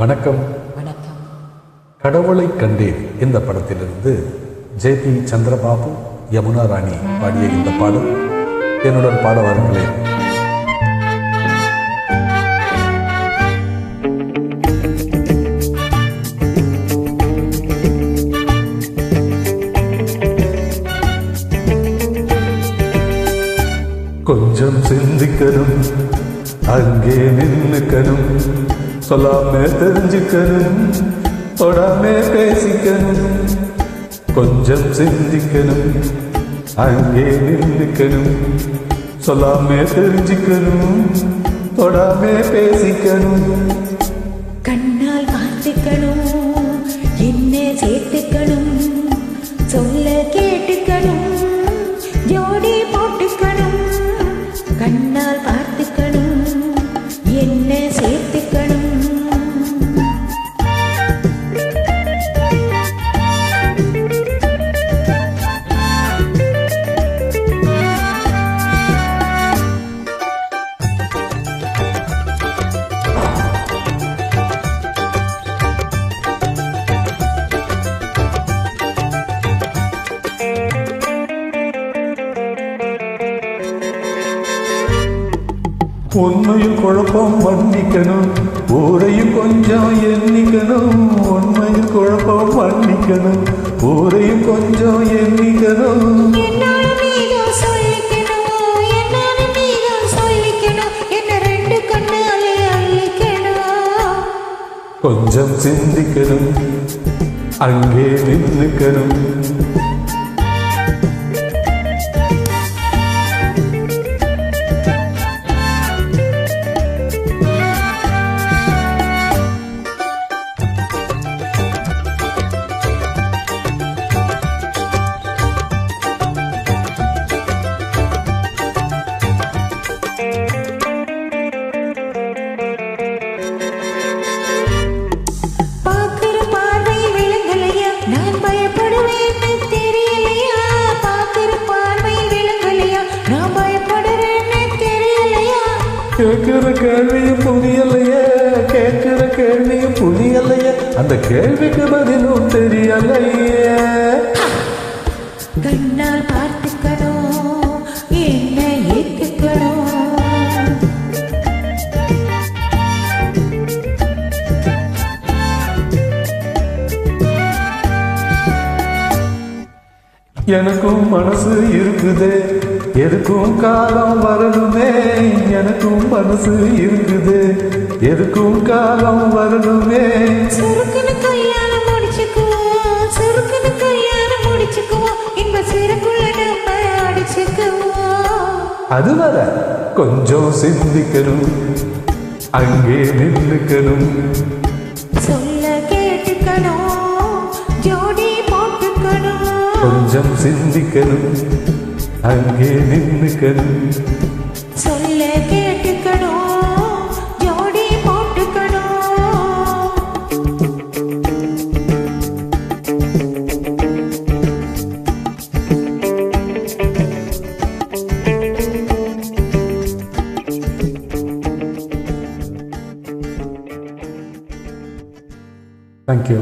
வணக்கம். வணக்கம். கடவுளை கண்டேன் இந்த படத்திலிருந்து ஜே பி சந்திரபாபு யமுனா ராணி பாடிய இந்த பாடல். என்னுடன் பாட வாருங்களேன். கொஞ்சம் சிந்திக்கணும் அங்கே நின்னுக்கணும். சொல்லாம தெரிஞ்சுக்கணும். தொடாம பேசிக்கணும். கொஞ்சம் சிந்திக்கணும். அங்கே நின்னுக்கணும் சொல்லாம தெரிஞ்சுக்கணும். தொடாம பேசிக்கணும். கண்ணால் பார்த்துக்கணும் என்ன சேர்த்துக்கணும். சொல்ல கேட்டுக்கணும். ஜோடி போட்டுக்கணும். கண்ணால் பார்த்துக்கணும். என்ன சேர்த்து உண்மையில் குழப்பம் மன்னிக்கணும். ஊரையும் கொஞ்சம் எண்ணிக்கணும். உண்மையில் குழப்பம் மன்னிக்கணும். ஊரையும் கொஞ்சம் எண்ணிக்கணும். கொஞ்சம் சிந்திக்கணும். அங்கே நின்னுக்கணும். கேட்கிற கேள்வியும் புரியலையே. கேட்கிற கேள்வியும் புரியலையே. அந்த கேள்விக்கு பதிலும் தெரியலையே. எனக்கும் மனசு இருக்குதே. எதுக்கும் காலம் வரணுமே. எனக்கும் மனசு இருக்குது. எதுக்கும் காலம் வரணுமே. அது வர கொஞ்சம் சிந்திக்கணும். அங்கே நின்னுக்கணும். சொல்ல கேட்டுக்கணும். ஜோடி கொஞ்சம் சிந்திக்கணும். அங்கே நின்னுக்கணும். சொல்ல கேட்டுக்கணும். ஜோடி போட்டுக்கணும். தேங்க்யூ